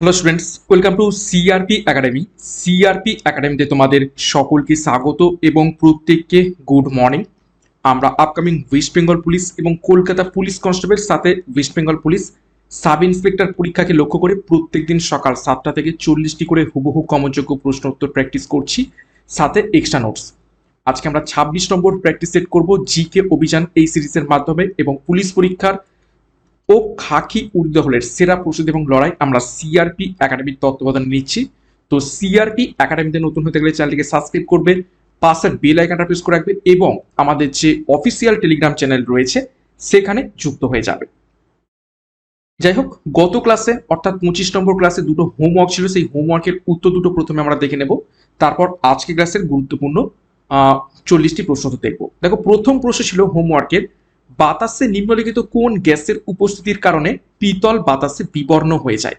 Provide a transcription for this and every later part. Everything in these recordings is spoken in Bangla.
Hello students welcome to CRP academy CRP একাডেমিতে তোমাদের সকলকে স্বাগত এবং প্রত্যেককে গুড মর্নিং আমরা আপকামিং ওয়েস্ট বেঙ্গল পুলিশ এবং কলকাতা পুলিশ কনস্টেবল সাথে West Bengal police sub inspector পরীক্ষাকে লক্ষ্য করে প্রত্যেকদিন সকাল সাতটা থেকে চল্লিশটি করে হুবহু কমনযোগ্য প্রশ্ন উত্তর প্র্যাকটিস করছি, সাথে এক্সট্রা নোটস আজকে আমরা ছাব্বিশ নম্বর প্র্যাকটিস সেট করব জিকে অভিযান এই সিরিজের মাধ্যমে এবং পুলিশ পরীক্ষার ও খাকি উর্দহলের সেরা প্রস্তুতি এবং লড়াই আমরা সিআরপি একাডেমির তত্ত্বাবধানে নিচ্ছি। তো সিআরপি একাডেমিতে নতুন হতে গেলে চ্যানেলটিকে সাবস্ক্রাইব করবে, পাশে বেল আইকনটা প্রেস করে রাখবে এবং আমাদের যে অফিসিয়াল টেলিগ্রাম চ্যানেল রয়েছে, সেখানে যুক্ত হয়ে যাবে। যাই হোক, গত ক্লাসে অর্থাৎ পঁচিশ নম্বর ক্লাসে দুটো হোমওয়ার্ক ছিল, সেই হোমওয়ার্কের উত্তর দুটো প্রথমে আমরা দেখে নেব। তারপর আজকে ক্লাসের গুরুত্বপূর্ণ চল্লিশটি প্রশ্ন তো দেখব। দেখো, প্রথম প্রশ্ন ছিল হোমওয়ার্কের বাতাসে নিম্নলিখিত কোন গ্যাসের উপস্থিতির কারণে পিতল বাতাসে বিবর্ণ হয়ে যায়?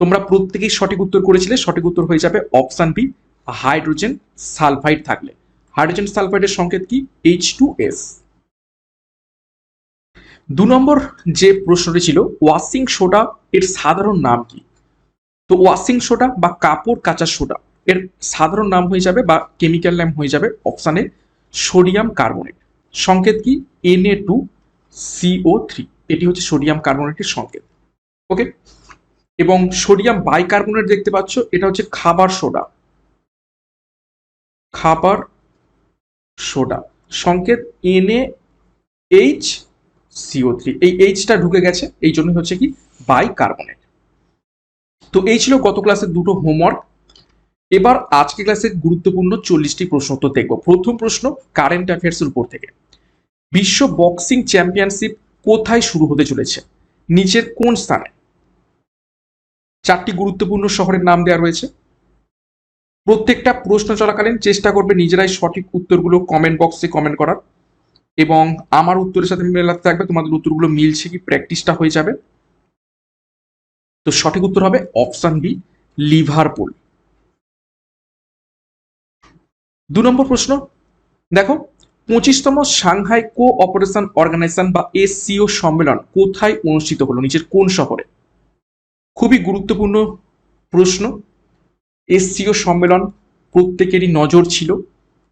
তোমরা প্রত্যেকেই সঠিক উত্তর করেছিলে। সঠিক উত্তর হয়ে যাবে অপশান বি, হাইড্রোজেন সালফাইড থাকলে। হাইড্রোজেন সালফাইডের সংকেত কি? এইচ টু এস দু নম্বর যে প্রশ্নটি ছিল, ওয়াশিং সোডা এর সাধারণ নাম কি? তো ওয়াশিং সোডা বা কাপড় কাচা সোডা এর সাধারণ নাম হয়ে যাবে বা কেমিক্যাল নাম হয়ে যাবে অপশানে সোডিয়াম কার্বনেট। সংকেত কি? এনএ টু সিও থ্রি এটি হচ্ছে সোডিয়াম কার্বনেটের সংকেত। ওকে এবং সোডিয়াম বাইকার্বনেট দেখতে পাচ্ছ, এটা হচ্ছে খাবার সোডা। খাবার সোডা। সংকেত এনএ এইচ সিও থ্রি এই এইচটা ঢুকে গেছে, এই জন্য হচ্ছে কি? বাইকার্বনেট। তো এই ছিল গত ক্লাসের দুটো হোমওয়ার্ক এবার আজকে ক্লাসের গুরুত্বপূর্ণ চল্লিশটি প্রশ্ন উত্তর দেখব। প্রথম প্রশ্ন কারেন্ট অ্যাফেয়ার্সের উপর থেকে। বিশ্ব বক্সিং চ্যাম্পিয়নশিপ কোথায় শুরু হতে চলেছে? নিচের কোন স্থানে? চারটি গুরুত্বপূর্ণ শহরের নাম দেওয়া রয়েছে। প্রত্যেকটা প্রশ্ন চলাকালীন চেষ্টা করবে নিজেরাই সঠিক উত্তরগুলো কমেন্ট বক্সে কমেন্ট করার। এবং আমার উত্তরের সাথে মেলাতে থাকবে, তোমাদের উত্তরগুলো মিলছে কি প্র্যাকটিসটা হয়ে যাবে। তো সঠিক উত্তর হবে অপশন বি লিভারপুল দু নম্বর প্রশ্ন। দেখো, পঁচিশতম সাংহাই কো অপারেশন অর্গানাইজেশন বা এসসিও সম্মেলন কোথায় অনুষ্ঠিত হলো, নিচের কোন শহরে? খুবই গুরুত্বপূর্ণ প্রশ্ন। এসসিও সম্মেলন প্রত্যেকেরই নজর ছিল।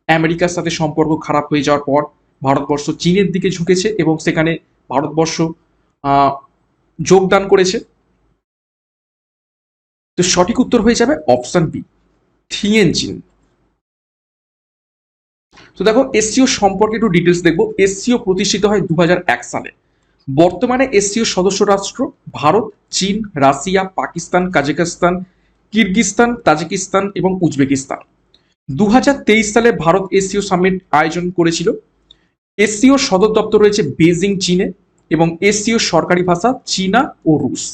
আমেরিকার সাথে সম্পর্ক খারাপ হয়ে যাওয়ার পর ভারতবর্ষ চীনের দিকে ঝুঁকেছে এবং সেখানে ভারতবর্ষ যোগদান করেছে। তো সঠিক উত্তর হয়ে যাবে অপশন বি, থিয়েনজিন। তো দেখো, এসসিও সম্পর্কে একটু ডিটেলস দেখব। এসসিও প্রতিষ্ঠিত হয় দু সালে। বর্তমানে এসসিও সদস্য রাষ্ট্র ভারত, চীন, Russia, Pakistan Kazakhstan Kyrgyzstan Tajikistan এবং উজবেকিস্তান। দু সালে ভারত এসসিও সামিট আয়োজন করেছিল। এসসিও সদর দপ্তর রয়েছে বেজিং চীনে এবং এসসিও সরকারি ভাষা চীনা ও রুশ।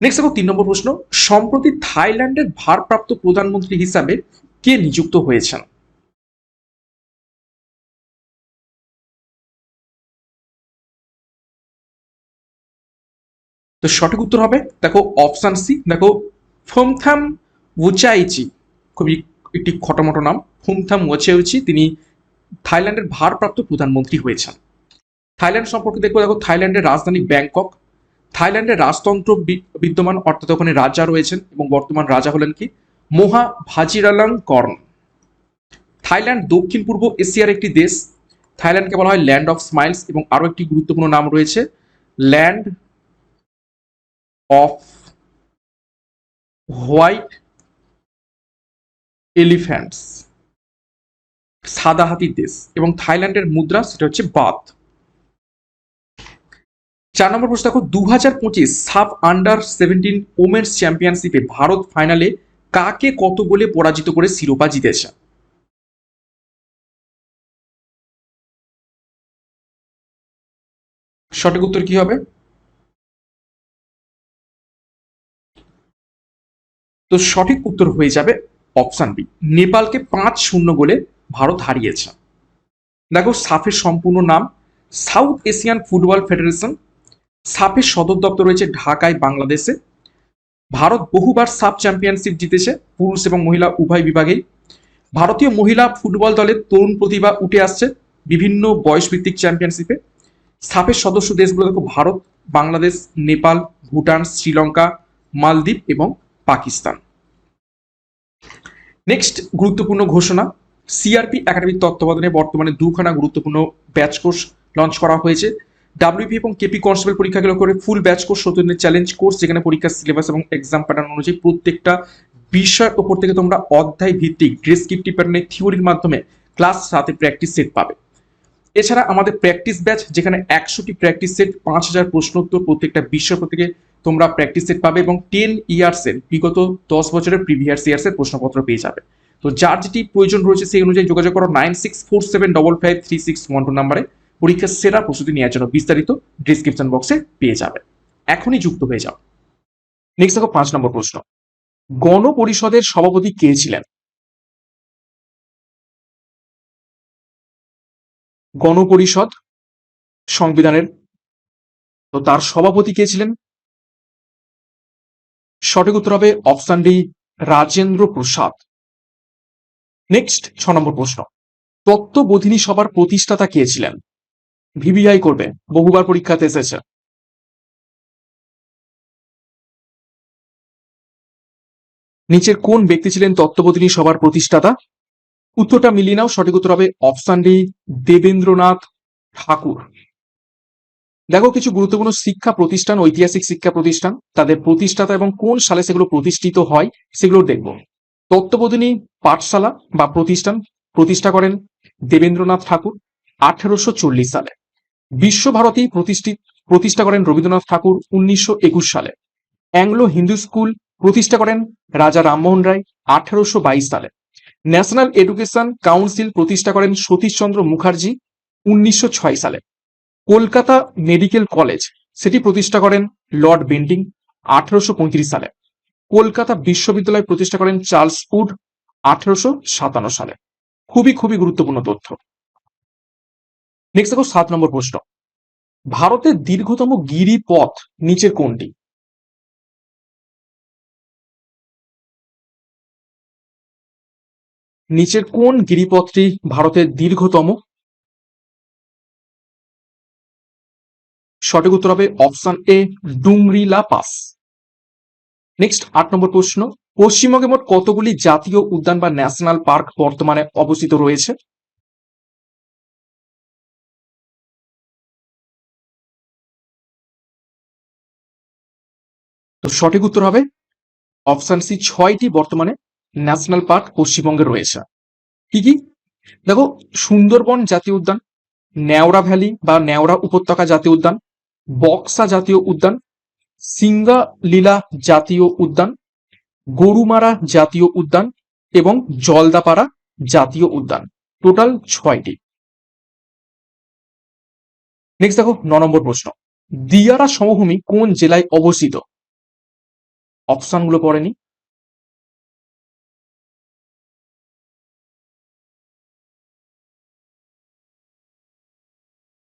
নেক্সট দেখো, তিন নম্বর প্রশ্ন। সম্প্রতি থাইল্যান্ডের ভারপ্রাপ্ত প্রধানমন্ত্রী হিসাবে কে নিযুক্ত হয়েছেন? তো সঠিক উত্তর হবে, দেখো অপশান সি দেখো ফোমথাম উচাইচি খুবই একটি খটোমটো নাম, ফোমথাম ওচাইচি, তিনি থাইল্যান্ডের ভারপ্রাপ্ত প্রধানমন্ত্রী হয়েছেন। থাইল্যান্ড সম্পর্কে দেখব দেখো থাইল্যান্ডের রাজধানী ব্যাংকক, থাইল্যান্ডের রাজতন্ত্র বিদ্যমান, অর্থাৎ ওখানে রাজা রয়েছেন এবং বর্তমান রাজা হলেন কি? মোহা ভাজিরালাং কর্ন। থাইল্যান্ড দক্ষিণ পূর্ব এশিয়ার একটি দেশ। থাইল্যান্ডকে বলা হয় ল্যান্ড অফ স্মাইলস এবং আরও একটি গুরুত্বপূর্ণ নাম রয়েছে ল্যান্ড অফ হোয়াইট এলিফ্যান্টস। সাদা হাতির দেশ এবং থাইল্যান্ডের মুদ্রা সেটা হচ্ছে বাত। চার নম্বর প্রশ্ন দেখো দু হাজার পঁচিশ সাব আন্ডার সেভেন্টিন ওমেন্স চ্যাম্পিয়নশিপে ভারত ফাইনালে কাকে কত বলে পরাজিত করে শিরোপা জিতেছে? সঠিক উত্তর কি হবে? তো সঠিক উত্তর হয়ে যাবে অপশান বি। নেপালকে পাঁচ শূন্য গোলে ভারত হারিয়েছে। দেখো, সাফের সম্পূর্ণ নাম, সাউথ এশিয়ান ফুটবল ফেডারেশন। সাফের সদর দপ্তর রয়েছে ঢাকায়, বাংলাদেশে। ভারত বহুবার সাব চ্যাম্পিয়নশিপ জিতেছে পুরুষ এবং মহিলা উভয় বিভাগেই। ভারতীয় মহিলা ফুটবল দলের তরুণ প্রতিভা উঠে আসছে বিভিন্ন বয়সভিত্তিক চ্যাম্পিয়নশিপে। সাফের সদস্য দেশগুলো দেখো, ভারত, বাংলাদেশ, নেপাল, ভুটান, শ্রীলঙ্কা, মালদ্বীপ এবং পাকিস্তান। নেক্সট গুরুত্বপূর্ণ ঘোষণা, সিআরপি একাডেমির তত্ত্বাবধানে বর্তমানে দুখানা গুরুত্বপূর্ণ ব্যাচ কোর্স লঞ্চ করা হয়েছে। ডাব্লিউপি এবং কেপি কনস্টেবল পরীক্ষাগুলো করে ফুল ব্যাচ কোর্স সত্তর দিনের চ্যালেঞ্জ কোর্স যেখানে পরীক্ষার সিলেবাস এবং এক্সাম প্যাটার্ন অনুযায়ী প্রত্যেকটা বিষয়ের ওপর থেকে তোমরা অধ্যায় ভিত্তিক ডেসক্রিপটিভ প্যাটার্নের থিওরির মাধ্যমে ক্লাস সাথে প্র্যাকটিস সেট পাবে। এছাড়া আমাদের প্র্যাকটিস ব্যাচ যেখানে একশোটি প্র্যাকটিস সেট পাঁচ হাজার প্রশ্ন উত্তর প্রত্যেকটা বিষয়ের থেকে তোমরা প্র্যাকটিস সেট পাবে এবং টেন ইয়ার্সের বিগত দশ বছরের প্রিভিয়াস ইয়ার্সের প্রশ্নপত্র পেয়ে যাবে। তো যার যেটি প্রয়োজন রয়েছে সেই অনুযায়ী যোগাযোগ করো nine six four seven double five three six one two নাম্বারে পরীক্ষার সেরা প্রস্তুতি নেওয়ার জন্য বিস্তারিত ডিসক্রিপশন বক্সে পেয়ে যাবে এখনই যুক্ত হয়ে যাও। নেক্সট দেখো পাঁচ নম্বর প্রশ্ন। গণপরিষদের সভাপতি কে ছিলেন? গণপরিষদ সংবিধানের, তো তার সভাপতি কে ছিলেন? সঠিক উত্তর হবে option D Rajendra Prasad. Next ছ নম্বর প্রশ্ন। তত্ত্ববোধিনী সভার প্রতিষ্ঠাতা কে ছিলেন? ভিভিআই করবে। বহুবার পরীক্ষাতে এসেছে। নিচের কোন ব্যক্তি ছিলেন তত্ত্ববোধিনী সভার প্রতিষ্ঠাতা? উত্তরটা মিলিয়ে নাও, সঠিক উত্তর হবে অপশন ডি, দেবেন্দ্রনাথ ঠাকুর। দেখো, কিছু গুরুত্বপূর্ণ শিক্ষা প্রতিষ্ঠান, ঐতিহাসিক শিক্ষা প্রতিষ্ঠান, তাদের প্রতিষ্ঠাতা এবং কোন সালে সেগুলো প্রতিষ্ঠিত হয়, সেগুলো দেখব। তত্ত্ববোধিনী পাঠশালা বা প্রতিষ্ঠান প্রতিষ্ঠা করেন দেবেন্দ্রনাথ ঠাকুর আঠারোশো সালে। বিশ্বভারতী প্রতিষ্ঠিত, প্রতিষ্ঠা করেন রবীন্দ্রনাথ ঠাকুর উনিশশো একুশ সালে। অ্যাংলো হিন্দু স্কুল প্রতিষ্ঠা করেন রাজা রামমোহন রায় আঠারোশো বাইশ সালে। ন্যাশনাল এডুকেশন কাউন্সিল প্রতিষ্ঠা করেন সতীশচন্দ্র মুখার্জি উনিশশো ছয় সালে। কলকাতা মেডিকেল কলেজ সেটি প্রতিষ্ঠা করেন লর্ড বেন্টিং আঠারোশো সালে। কলকাতা বিশ্ববিদ্যালয় প্রতিষ্ঠা করেন চার্লস উড আঠারোশো সাতান্ন সালে। খুবই খুবই গুরুত্বপূর্ণ তথ্য। নেক্সট দেখো সাত নম্বর প্রশ্ন। ভারতের দীর্ঘতম গিরিপথ নিচের কোনটি? নিচের কোন গিরিপথটি ভারতের দীর্ঘতম? সঠিক উত্তর হবে option A Dungrila pass. Next আট নম্বর প্রশ্ন। পশ্চিমবঙ্গে মোট কতগুলি জাতীয় উদ্যান বা ন্যাশনাল পার্ক বর্তমানে অবস্থিত রয়েছে? সঠিক উত্তর হবে অপশন সি ছয়টি বর্তমানে ন্যাশনাল পার্ক পশ্চিমবঙ্গে রয়েছে। কি কি? দেখো, সুন্দরবন জাতীয় উদ্যান নেওড়া ভ্যালি বা নেওড়া উপত্যকা জাতীয় উদ্যান, বক্সা জাতীয় উদ্যান সিঙ্গা লীলা জাতীয় উদ্যান, গরুমারা জাতীয় উদ্যান এবং জলদাপাড়া জাতীয় উদ্যান। টোটাল ছয়টি। নেক্সট দেখো, ন নম্বর প্রশ্ন। দিয়ারা সমভূমি কোন জেলায় অবস্থিত? অপশনগুলো পড়েনি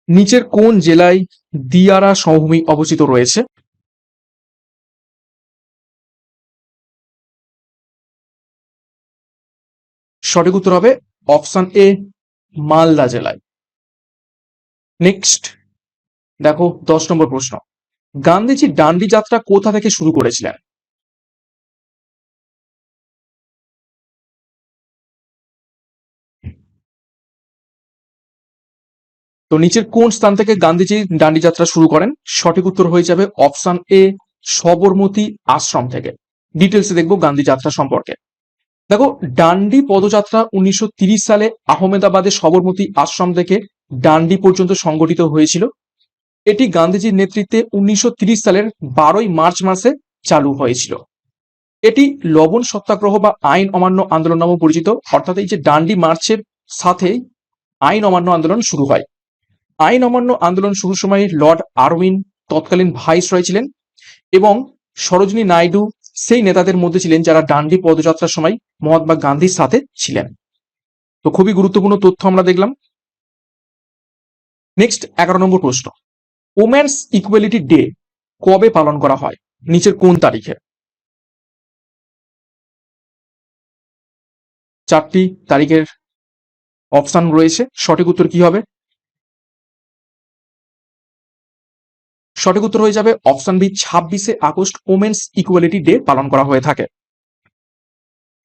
নিচের কোন জেলায় দিয়ারা সমভূমি অবস্থিত রয়েছে? সঠিক উত্তর হবে অপশন এ, মালদা জেলায়। নেক্সট, দেখো দশ নম্বর প্রশ্ন। গান্ধীজি ডান্ডি যাত্রা কোথা থেকে শুরু করেছিলেন? তো নিচের কোন স্থান থেকে গান্ধীজি ডান্ডি যাত্রা শুরু করেন? সঠিক উত্তর হয়ে যাবে অপশন এ, সবরমতী আশ্রম থেকে। ডিটেলসে দেখব গান্ধী যাত্রা সম্পর্কে। দেখো, ডান্ডি পদযাত্রা উনিশশো সালে আহমেদাবাদের সবরমতী আশ্রম থেকে ডান্ডি পর্যন্ত সংগঠিত হয়েছিল। এটি গান্ধীজির নেতৃত্বে উনিশশো সালের বারোই মার্চ মাসে চালু হয়েছিল। এটি লবণ সত্যাগ্রহ বা আইন অমান্য আন্দোলন নামে পরিচিত। অর্থাৎ এই যে ডান্ডি মার্চের সাথে আইন অমান্য আন্দোলন শুরু হয়। আইন অমান্য আন্দোলন শুরুর সময় লর্ড আরউইন তৎকালীন ভাইস রয় ছিলেন এবং সরোজিনী নাইডু সেই নেতাদের মধ্যে ছিলেন যারা ডান্ডি পদযাত্রার সময় মহাত্মা গান্ধীর সাথে ছিলেন। তো খুবই গুরুত্বপূর্ণ তথ্য আমরা দেখলাম। নেক্সট এগারো নম্বর প্রশ্ন। ওম্যান্স ইকুয়ালিটি ডে কবে পালন করা হয়? নিচের কোন তারিখে? চারটি তারিখের অপশন রয়েছে। সঠিক উত্তর কি হবে? সঠিক উত্তর হয়ে যাবে অপশন বি, ছাব্বিশে আগস্ট ওমেন্স ইকুয়ালিটি ডে পালন করা হয়ে থাকে।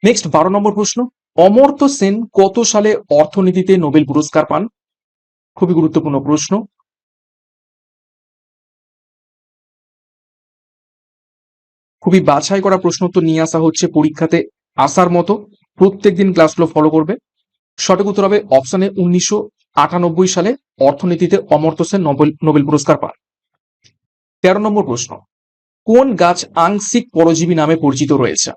নেক্সট বারো নম্বর প্রশ্ন, অমর্ত্য সেন কত সালে অর্থনীতিতে নোবেল পুরস্কার পান? খুবই গুরুত্বপূর্ণ প্রশ্ন। খুবই বাছাই করা প্রশ্ন তো নিয়ে আসা হচ্ছে পরীক্ষাতে আসার মতো। প্রত্যেকদিন ক্লাসগুলো ফলো করবে। সঠিক উত্তর হবে অপশানে উনিশশো আটানব্বই সালে অর্থনীতিতে অমর্ত্য সেন নোবেল নোবেল পুরস্কার পান। তেরো নম্বর প্রশ্ন, কোন গাছ আংশিক পরজীবী নামে পরিচিত রয়েছে?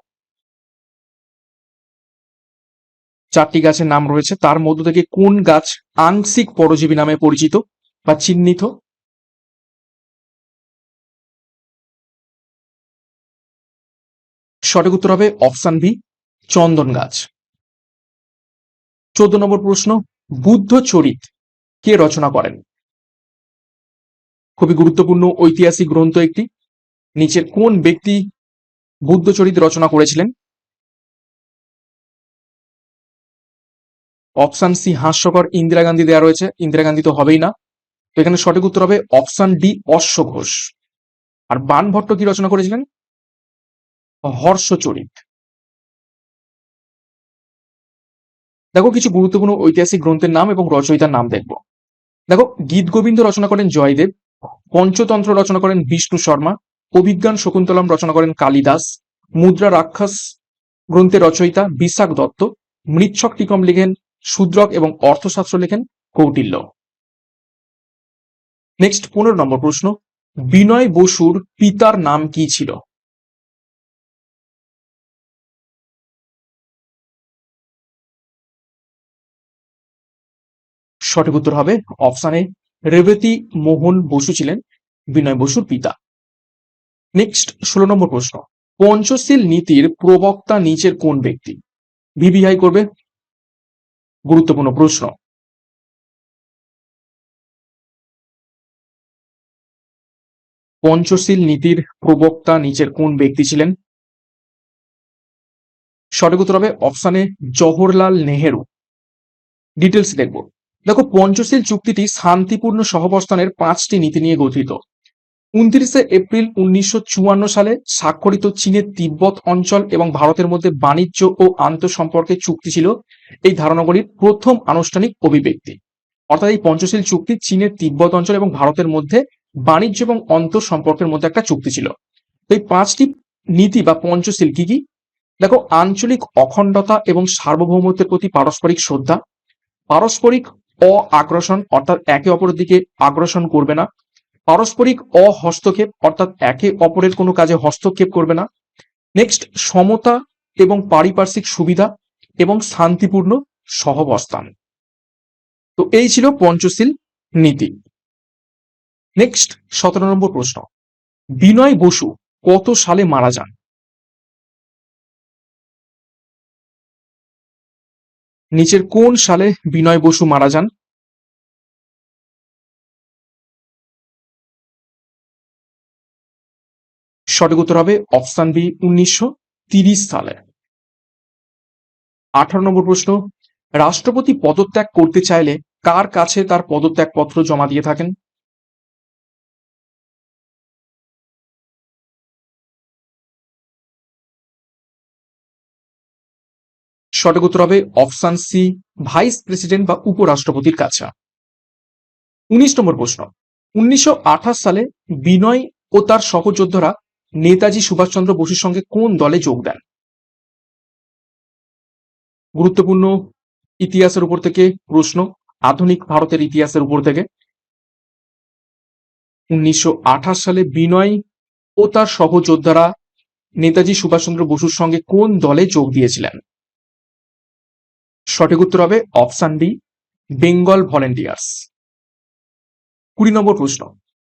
চারটি গাছের নাম রয়েছে, তার মধ্য থেকে কোন গাছ আংশিক পরজীবী নামে পরিচিত বা চিহ্নিত? সঠিক উত্তর হবে অপশন বি, চন্দন গাছ। চোদ্দ নম্বর প্রশ্ন বুদ্ধ চরিত কে রচনা করেন? খুবই গুরুত্বপূর্ণ ঐতিহাসিক গ্রন্থ একটি। নিচের কোন ব্যক্তি বুদ্ধ চরিত রচনা করেছিলেন? অপশন সি হাস্যকর, ইন্দিরা গান্ধী দেওয়া রয়েছে। ইন্দিরা গান্ধী তো হবেই না। তো এখানে সঠিক উত্তর হবে অপশন ডি, অশ্ব ঘোষ। আর বানভট্ট কি রচনা করেছিলেন? হর্ষচরিত দেখো, কিছু গুরুত্বপূর্ণ ঐতিহাসিক গ্রন্থের নাম এবং রচয়িতার নাম দেখব। দেখো, গীত গোবিন্দ রচনা করেন জয়দেব। পঞ্চতন্ত্র রচনা করেন বিষ্ণু শর্মা অভিজ্ঞান শকুন্তলম রচনা করেন কালিদাস মুদ্রা রাক্ষস গ্রন্থের রচয়িতা বিশাখ দত্ত মৃচ্ছক টিকম লিখেন শূদ্রক এবং অর্থশাস্ত্র লেখেন কৌটিল্য। নেক্সট পনেরো নম্বর প্রশ্ন, বিনয় বসুর পিতার নাম কি ছিল? সঠিক উত্তর হবে অপশানে রেবতী মোহন বসু ছিলেন বিনয় বসুর পিতা। নেক্সট ষোলো নম্বর প্রশ্ন। পঞ্চশীল নীতির প্রবক্তা নিচের কোন ব্যক্তি? ভিভিআই করবে। গুরুত্বপূর্ণ প্রশ্ন। পঞ্চশীল নীতির প্রবক্তা নিচের কোন ব্যক্তি ছিলেন? সঠিক উত্তর হবে অপশানে জওহরলাল নেহেরু। ডিটেলস দেখব। দেখো, পঞ্চশীল চুক্তিটি শান্তিপূর্ণ সহাবস্থানের পাঁচটি নীতি নিয়ে গঠিত। উনত্রিশে এপ্রিল উনিশশো চুয়ান্ন সালে স্বাক্ষরিত চীনের তিব্বত অঞ্চল এবং ভারতের মধ্যে বাণিজ্য ও আন্তঃসম্পর্কের চুক্তি ছিল এই ধারণাগুলির প্রথম আনুষ্ঠানিক অভিব্যক্তি। অর্থাৎ এই পঞ্চশীল চুক্তি চীনের তিব্বত অঞ্চল এবং ভারতের মধ্যে বাণিজ্য এবং অন্তর সম্পর্কের মধ্যে একটা চুক্তি ছিল। এই পাঁচটি নীতি বা পঞ্চশীল কি কি? দেখো, আঞ্চলিক অখণ্ডতা এবং সার্বভৌমত্বের প্রতি পারস্পরিক শ্রদ্ধা, পারস্পরিক অ অর্থাৎ একে অপরের দিকে আগ্রাসন করবে না। পারস্পরিক অহস্তক্ষেপ অর্থাৎ একে অপরের কোনো কাজে হস্তক্ষেপ করবে না। নেক্সট সমতা এবং পারিপার্শ্বিক সুবিধা এবং শান্তিপূর্ণ সহবস্থান। তো এই ছিল পঞ্চশীল নীতি। নেক্সট সতেরো নম্বর প্রশ্ন। বিনয় বসু কত সালে মারা যান? নিচের কোন সালে বিনয় বসু মারা যান? সঠিক উত্তর হবে অপশান বি, উনিশশো সালে। আঠারো নম্বর প্রশ্ন, রাষ্ট্রপতি পদত্যাগ করতে চাইলে কার কাছে তার পদত্যাগপত্র জমা দিয়ে থাকেন? সঠিক উত্তর হবে অপশন সি, ভাইস প্রেসিডেন্ট বা উপরাষ্ট্রপতির কাছে। উনিশ নম্বর প্রশ্ন। উনিশশো আঠাশ সালে বিনয় ও তার সহযোদ্ধারা নেতাজি সুভাষচন্দ্র বসুর সঙ্গে কোন দলে যোগ দেন? গুরুত্বপূর্ণ ইতিহাসের উপর থেকে প্রশ্ন, আধুনিক ভারতের ইতিহাসের উপর থেকে। উনিশশো আঠাশ সালে বিনয় ও তার সহযোদ্ধারা নেতাজি সুভাষচন্দ্র বসুর সঙ্গে কোন দলে যোগ দিয়েছিলেন? সঠিক উত্তর হবে অপশান ডি, বেঙ্গল ভলেন্টিয়ার্স। কুড়ি নম্বর প্রশ্ন,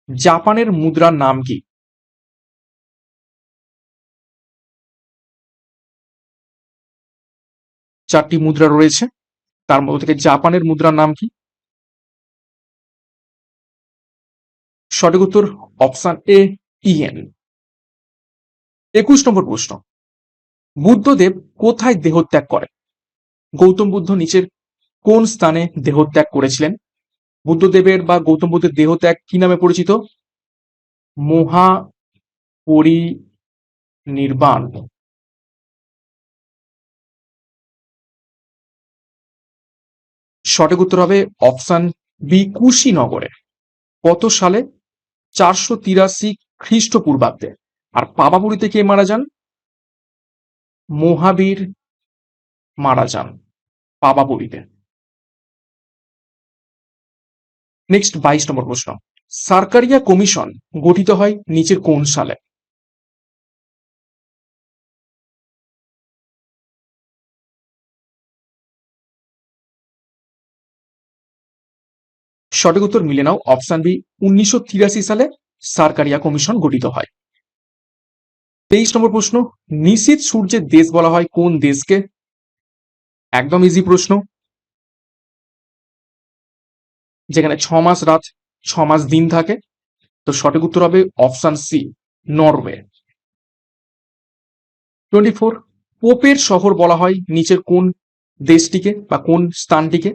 জাপানের মুদ্রার নাম কি? চারটি মুদ্রা রয়েছে, তার মধ্যে থেকে জাপানের মুদ্রার নাম কি? সঠিক উত্তর অপশন এ ইএন একুশ নম্বর প্রশ্ন, বুদ্ধদেব কোথায় দেহত্যাগ করেন? গৌতম বুদ্ধ নিচের কোন স্থানে দেহত্যাগ করেছিলেন? বুদ্ধদেবের বা গৌতম বুদ্ধের দেহত্যাগ কি নামে পরিচিত? মহা পরিনির্বাণ সঠিক উত্তর হবে অপশান বি, কুশীনগরে। কত সালে? চারশো তিরাশি খ্রিস্টপূর্বাব্দে। আর পাবাপুরীতে কে মারা যান? মহাবীর মারা যান পাবাপুরীতে নেক্সট বাইশ নম্বর প্রশ্ন। সার্কারিয়া কমিশন গঠিত হয় নিচের কোন সালে? সঠিক উত্তর মিলে নাও অপশন বি উনিশশো তিরাশি সালে সার্কারিয়া কমিশন গঠিত হয়। তেইশ নম্বর প্রশ্ন নিশীত সূর্যের দেশ বলা হয় কোন দেশকে? একদম ইজি প্রশ্ন। যেখানে ছ মাস রাত, ছ মাস দিন থাকে। তো সঠিক উত্তর হবে option C Norway twenty four পোপের শহর বলা হয় নিচের কোন দেশটিকে বা কোন স্থানটিকে?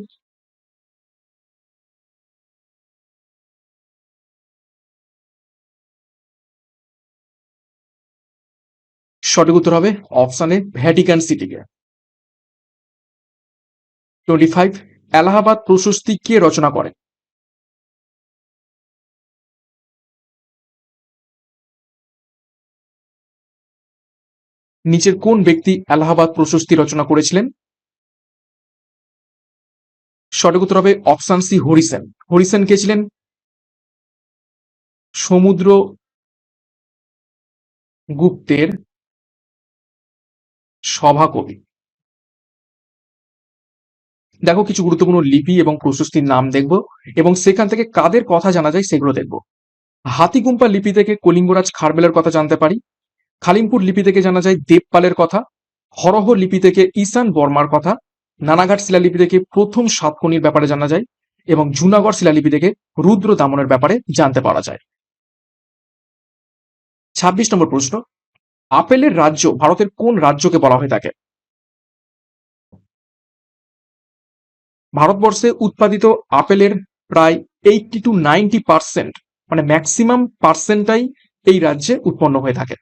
সঠিক উত্তর হবে অপশন ভ্যাটিকান সিটিকে টোয়েন্টি ফাইভ এলাহাবাদ প্রশস্তি কে রচনা করেন নিচের কোন ব্যক্তি এলাহাবাদ প্রশস্তি রচনা করেছিলেন? সঠিক উত্তর হবে অপশন সি হরিসেন। হরিসেন কে ছিলেন? সমুদ্র গুপ্তের সভাকবি। দেখো কিছু গুরুত্বপূর্ণ লিপি এবং প্রশস্তির নাম দেখব এবং সেখান থেকে কাদের কথা জানা যায় সেগুলো দেখব। হাতিগুম্পা লিপি থেকে কলিঙ্গরাজ খারবেলের কথা জানতে পারি। খালিমপুর লিপি থেকে জানা যায় দেবপালের কথা। হরহ লিপি থেকে ঈশান বর্মার কথা। নানাঘাট শিলালিপি থেকে প্রথম সাতকর্ণীর ব্যাপারে জানা যায় এবং জুনাগড় শিলালিপি থেকে রুদ্র দামনের ব্যাপারে জানতে পারা যায়। ছাব্বিশ নম্বর প্রশ্ন, আপেলের রাজ্য ভারতের কোন রাজ্যকে বলা হয়ে থাকে ভারতবর্ষে উৎপাদিত আপেলের প্রায় এইটটি টু নাইনটি পার্সেন্ট মানে ম্যাক্সিমাম পার্সেন্টটাই এই রাজ্যে উৎপন্ন হয়ে থাকে।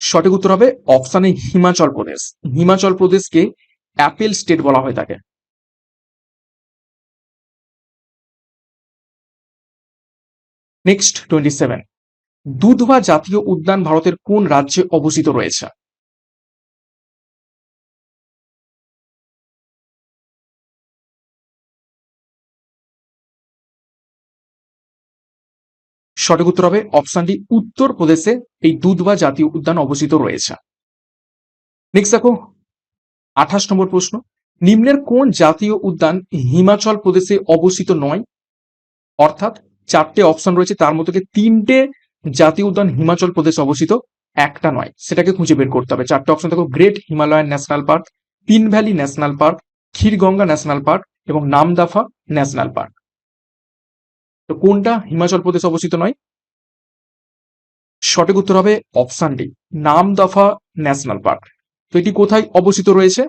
সঠিক উত্তর হবে অপশানে হিমাচল প্রদেশ হিমাচল প্রদেশকে অ্যাপেল স্টেট বলা হয়ে থাকে। নেক্সট টোয়েন্টি সেভেন দুধবা জাতীয় উদ্যান ভারতের কোন রাজ্যে অবস্থিত রয়েছে? সঠিক উত্তর হবে অপশনটি উত্তর প্রদেশে এই দুধবা জাতীয় উদ্যান অবস্থিত রয়েছে। নেক্সট দেখো, আঠাশ নম্বর প্রশ্ন। নিম্নের কোন জাতীয় উদ্যান হিমাচল প্রদেশে অবস্থিত নয়? অর্থাৎ চারটে অপশন রয়েছে, তার মধ্যে তিনটে জাতীয় উদ্যান হিমাচল প্রদেশে অবস্থিত, একটা নয়। সেটাকে খুঁজে বের করতে হবে। চারটে অপশন দেখো, great Himalayan national park Pin valley national park, Kheerganga national park এবং নামদাফা ন্যাশনাল পার্ক। তো কোনটা? হিমাচল প্রদেশ অবস্থিত নয়। সঠিক উত্তর হবে option D Namdapha national park তো এটি কোথায় অবস্থিত রয়েছে?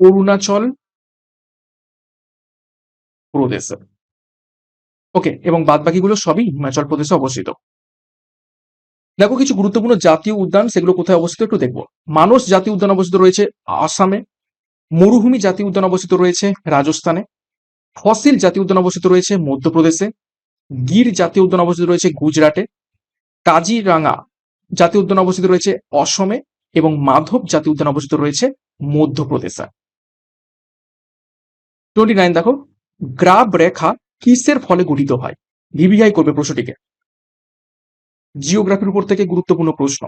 অরুণাচল প্রদেশে। ওকে এবং বাদ বাকিগুলো সবই হিমাচল প্রদেশে অবস্থিত। দেখো, কিছু গুরুত্বপূর্ণ জাতীয় উদ্যান, সেগুলো কোথায় অবস্থিত একটু দেখব। মানস জাতীয় উদ্যান অবস্থিত রয়েছে আসামে। মরুভূমি জাতীয় উদ্যান অবস্থিত রয়েছে রাজস্থানে। ফসিল জাতীয় উদ্যান অবস্থিত রয়েছে মধ্যপ্রদেশে, গির জাতীয় উদ্যান অবস্থিত রয়েছে গুজরাটে কাজিরাঙ্গা জাতীয় উদ্যান অবস্থিত রয়েছে অসমে এবং মাধব জাতীয় উদ্যান অবস্থিত রয়েছে মধ্যপ্রদেশে। টোয়েন্টি নাইন দেখো, গ্রাব রেখা কিসের ফলে গঠিত হয়? ভিভিআই করবে প্রশ্নটিকে। জিওগ্রাফির উপর থেকে গুরুত্বপূর্ণ প্রশ্ন।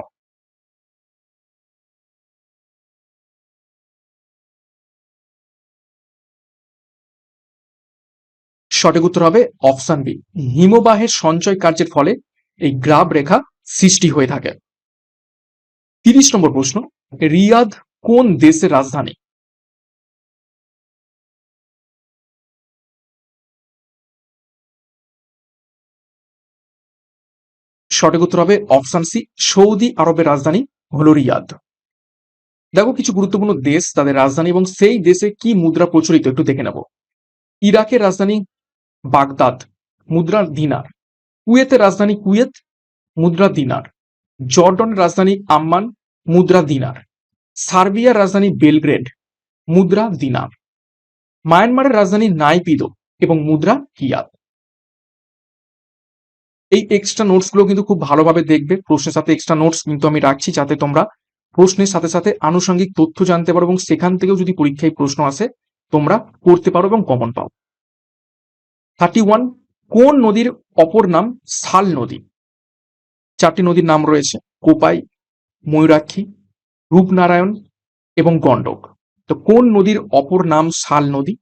সঠিক উত্তর হবে অপশন বি। হিমবাহের সঞ্চয় কার্যের ফলে এই গ্রাব রেখা সৃষ্টি হয়ে থাকে। তিরিশ নম্বর প্রশ্ন, রিয়াদ কোন দেশের রাজধানী? সঠিক উত্তর হবে অপশন সি, সৌদি আরবের রাজধানী হল রিয়াদ। দেখো, কিছু গুরুত্বপূর্ণ দেশ তাদের রাজধানী এবং সেই দেশে কি মুদ্রা প্রচলিত একটু দেখে নেব। ইরাকের রাজধানী বাগদাদ মুদ্রা দিনার। কুয়েতের রাজধানী কুয়েত, মুদ্রা দিনার। জর্ডনের রাজধানী আম্মান, মুদ্রা দিনার। সার্বিয়ার রাজধানী বেলগ্রেড, মুদ্রা দিনার। মায়ানমারের রাজধানী নাইপিদো এবং মুদ্রা কিয়াত এই এক্সট্রা নোটসগুলো কিন্তু খুব ভালোভাবে দেখবে। প্রশ্নের সাথে এক্সট্রা নোটস কিন্তু আমি রাখছি যাতে তোমরা প্রশ্নের সাথে সাথে আনুষঙ্গিক তথ্য জানতে পারো এবং সেখান থেকেও যদি পরীক্ষায় প্রশ্ন আসে, তোমরা করতে পারো এবং কমন পাও। থার্টি ওয়ান, কোন নদীর অপর নাম শাল নদী? চারটি নদীর নাম রয়েছে, কোপাই, ময়ূরাক্ষী, রূপনারায়ণ এবং গণ্ডক। তো কোন নদীর অপর নাম শাল নদী?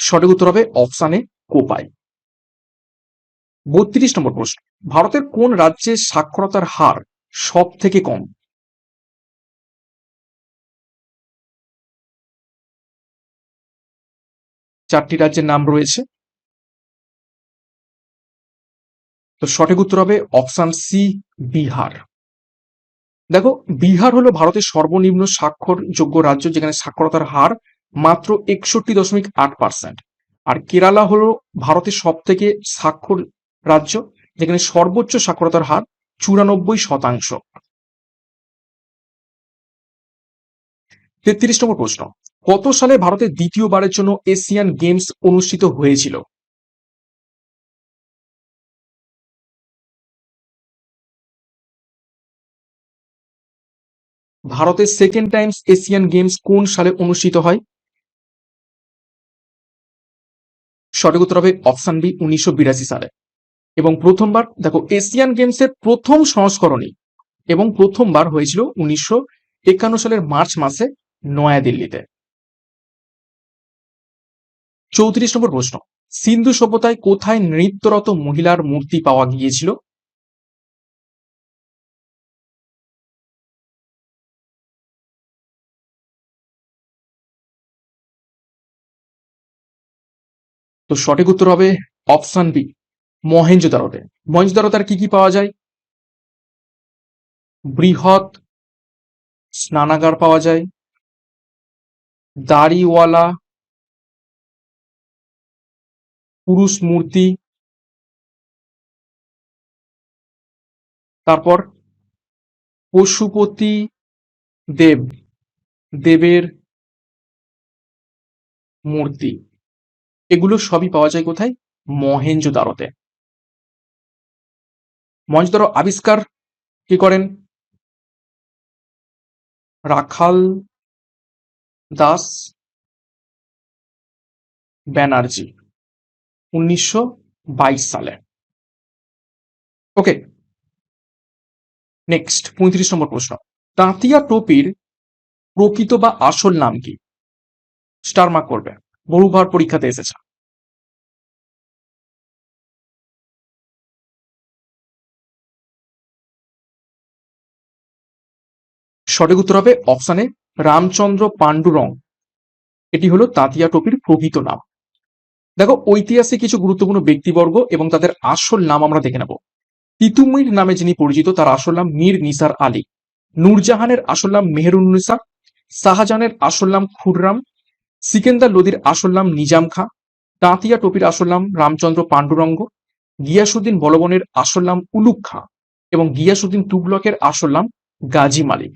সঠিক উত্তর হবে অপশানে কোপাই। বত্রিশ নম্বর প্রশ্ন, ভারতের কোন রাজ্যে সাক্ষরতার হার সব থেকে কম? চারটি রাজ্যের নাম রয়েছে। তো সঠিক উত্তর হবে অপশন সি বিহার। দেখো, বিহার হলো ভারতের সর্বনিম্ন স্বাক্ষরযোগ্য রাজ্য যেখানে সাক্ষরতার হার মাত্র একষট্টি দশমিক আট পার্সেন্ট আর কেরালা হলো ভারতের সব থেকে স্বাক্ষর রাজ্য যেখানে সর্বোচ্চ সাক্ষরতার হার চুরানব্বই শতাংশ। তেত্রিশ নম্বর প্রশ্ন কত সালে ভারতে দ্বিতীয়বারের জন্য এশিয়ান গেমস অনুষ্ঠিত হয়েছিল? ভারতের সেকেন্ড টাইমস এশিয়ান গেমস কোন সালে অনুষ্ঠিত হয়? সঠিক উত্তর হবে অপশন বি, উনিশশো বিরাশি সালে। এবং প্রথমবার, দেখো, এশিয়ান গেমসের প্রথম সংস্করণই এবং প্রথমবার হয়েছিল উনিশশো একান্ন সালের মার্চ মাসে নয়াদিল্লিতে। চৌত্রিশ নম্বর প্রশ্ন। সিন্ধু সভ্যতায় কোথায় নৃত্যরত মহিলার মূর্তি পাওয়া গিয়েছিল? তো সঠিক উত্তর হবে অপশন বি মহেঞ্জোদারোতে মহেঞ্জোদারোতে আর কি কি পাওয়া যায়? বৃহৎ স্নানাগার পাওয়া যায়, দাড়িওয়ালা পুরুষ মূর্তি। তারপর পশুপতি দেব, দেবের মূর্তি। এগুলো সবই পাওয়া যায় কোথায়? মহেঞ্জোদারোতে মহেঞ্জোদারো আবিষ্কার কি করেন? রাখাল দাস ব্যানার্জি। উনিশশো বাইশ সালে। ওকে নেক্সট পঁয়ত্রিশ নম্বর প্রশ্ন। তাঁতিয়া টোপির প্রকৃত বা আসল নাম কি? স্টার মার্ক করবে। বহুবার পরীক্ষাতে এসেছে। সঠিক উত্তর হবে অপশানে রামচন্দ্র পাণ্ডুরং। এটি হলো তাঁতিয়া টোপির প্রকৃত নাম। দেখো, ঐতিহাসিক কিছু গুরুত্বপূর্ণ ব্যক্তিবর্গ এবং তাদের আসল নাম আমরা দেখে নেব। তিতুমির নামে যিনি পরিচিত, তার আসল নাম মীর নিসার আলী। নূরজাহানের আসল নাম মেহরুন্নিসা শাহজাহানের আসল নাম খুররাম। সিকেন্দার লোদির আসল নাম নিজাম খাঁ। তাঁতিয়া টোপির আসল নাম রামচন্দ্র পাণ্ডুরঙ্গ। গিয়াসুদ্দিন বলবনের আসল নাম উলুক খাঁ এবং গিয়াসুদ্দিন তুগলকের আসল নাম গাজী মালিক।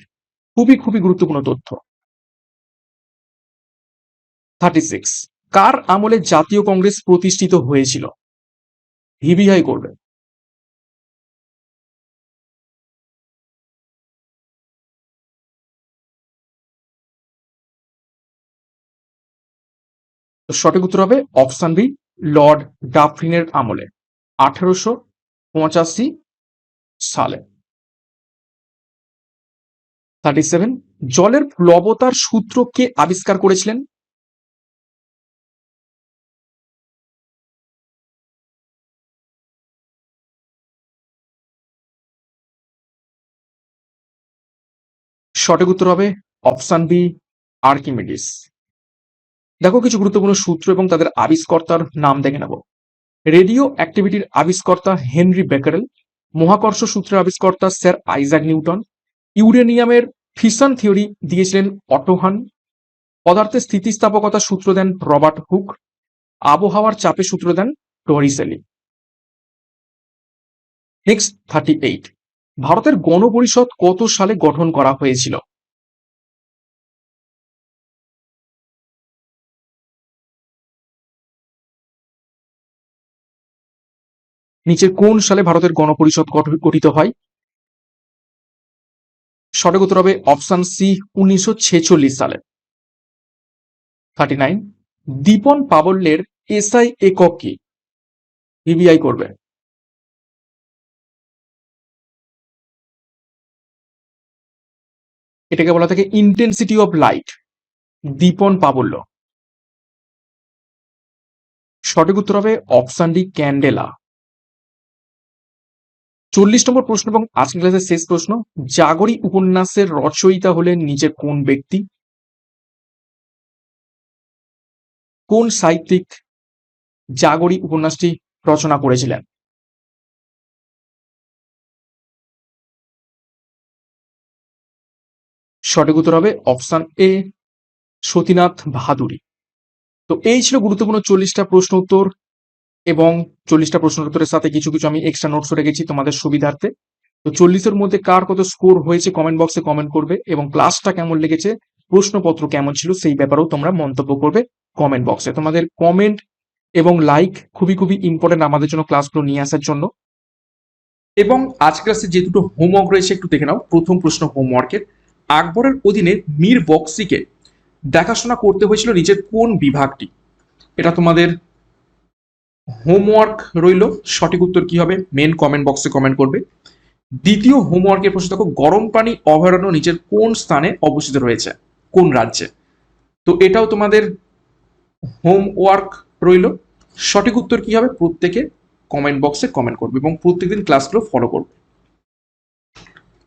খুবই খুবই গুরুত্বপূর্ণ তথ্য। থার্টি সিক্স কার আমলে জাতীয় কংগ্রেস প্রতিষ্ঠিত হয়েছিল? ভিভিআই করবে সঠিক উত্তর হবে অপশন বি, লর্ড ডাফরিনের আমলে, আঠারোশো পঁচাশি সালে। থার্টি সেভেন জলের প্লবতার সূত্র কে আবিষ্কার করেছিলেন? সঠিক উত্তর হবে অপশন বি, আর্কিমিডিস। দেখো কিছু গুরুত্বপূর্ণ সূত্র এবং তাদের আবিষ্কর্তার নাম দেখে নেব। রেডিও অ্যাক্টিভিটির আবিষ্কর্তা হেনরি বেকারেল, মহাকর্ষ সূত্রের আবিষ্কর্তা স্যার আইজাক নিউটন, ইউরেনিয়ামের ফিশন থিওরি দিয়েছিলেন অটোহান, পদার্থের স্থিতিস্থাপকতা সূত্র দেন রবার্ট হুক, আবহাওয়ার চাপে সূত্র দেন টরিসেলি। Next thirty eight. ভারতের গণপরিষদ কত সালে গঠন করা হয়েছিল? নিচের কোন সালে ভারতের গণপরিষদ গঠ- গঠিত হয়? সঠিক উত্তর হবে অপশন সি, উনিশশো ছেচল্লিশ সালে। Thirty nine. দীপন পাবল্যের এসআই একক কি? ভিভিআই করবে। এটাকে বলা থাকে ইন্টেন্সিটি অফ লাইট দীপন পাবল্য সঠিক উত্তর হবে অপশন ডি ক্যান্ডেলা। চল্লিশ নম্বর প্রশ্ন এবং আজকের ক্লাসের শেষ প্রশ্ন, জাগরি উপন্যাসের রচয়িতা হলেন নিজের কোন ব্যক্তি? কোন সাহিত্যিক জাগরি উপন্যাসটি রচনা করেছিলেন? সঠিক উত্তর হবে অপশান এ, সতীনাথ বাহাদুরি। তো এই ছিল গুরুত্বপূর্ণ চল্লিশটা প্রশ্ন উত্তর এবং চল্লিশটা প্রশ্ন উত্তরের সাথে কিছু কিছু আমি এক্সট্রা নোটস রেখেছি তোমাদের সুবিধার্থে। তো চল্লিশের মধ্যে কার কত স্কোর হয়েছে কমেন্ট বক্সে কমেন্ট করবে এবং ক্লাসটা কেমন লেগেছে, প্রশ্নপত্র কেমন ছিল সেই ব্যাপারেও তোমরা মন্তব্য করবে কমেন্ট বক্সে তোমাদের কমেন্ট এবং লাইক খুবই খুবই ইম্পর্টেন্ট আমাদের জন্য ক্লাসগুলো নিয়ে আসার জন্য। এবং আজ ক্লাসে যে দুটো হোমওয়ার্ক রয়েছে একটু দেখে নাও। প্রথম প্রশ্ন হোমওয়ার্কের আকবরের অধীনে মীর বক্সিকে দেখাশোনা করতে হয়েছিল নিজের কোন বিভাগটি? এটা তোমাদের হোমওয়ার্ক রইল। সঠিক উত্তর কি হবে? মেন কমেন্ট বক্সে কমেন্ট করবে। দ্বিতীয় হোমওয়ার্কের প্রশ্ন, দেখো, গরম পানি অভয়ারণ্য নিচের কোন স্থানে অবস্থিত রয়েছে? কোন রাজ্যে? তো এটাও তোমাদের হোমওয়ার্ক রইল। সঠিক উত্তর কি হবে? প্রত্যেকে কমেন্ট বক্সে কমেন্ট করবে এবং প্রত্যেকদিন ক্লাসগুলো ফলো করবে।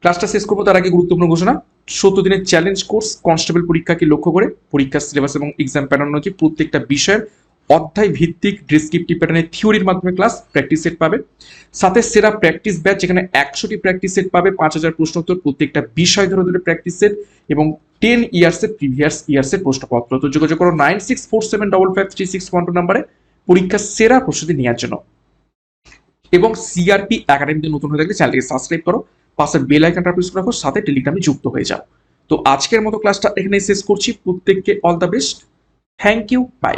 ক্লাসটা শেষ করব, তার আগে গুরুত্বপূর্ণ ঘোষণা। সত্তর দিনের চ্যালেঞ্জ কোর্স কনস্টেবল পরীক্ষাকে লক্ষ্য করে পরীক্ষার সিলেবাস এবং এক্সাম প্যাটার্ন অনুযায়ী প্রত্যেকটা বিষয়ের অধ্যায় ভিত্তিক ডিসক্রিপটিভ প্যাটার্নের থিওরির মাধ্যমে ক্লাস প্র্যাকটিস সেট পাবে। সাথে সেরা প্র্যাকটিস ব্যাচ যেখানে একশোটি প্র্যাকটিস সেট পাবে, পাঁচ হাজার প্রশ্ন উত্তর, প্রত্যেকটা বিষয় ধরে ধরে প্র্যাকটিস সেট এবং টেন ইয়ার্সের প্রিভিয়াস ইয়ার্সের প্রশ্নপত্র। তো যোগাযোগ করো nine six four seven double five three six one two নাম্বারে পরীক্ষার সেরা প্রস্তুতি নেওয়ার জন্য। এবং সিআরপি একাডেমিতে নতুন হয়ে থাকলে চ্যানেলটিকে সাবস্ক্রাইব করো। পাশের বেল আইকনটা প্রেস রাখো সাথে টেলিগ্রামে যুক্ত হয়ে যাও। তো আজকের মতো ক্লাসটা এখানে শেষ করছি। প্রত্যেককে all the best thank you bye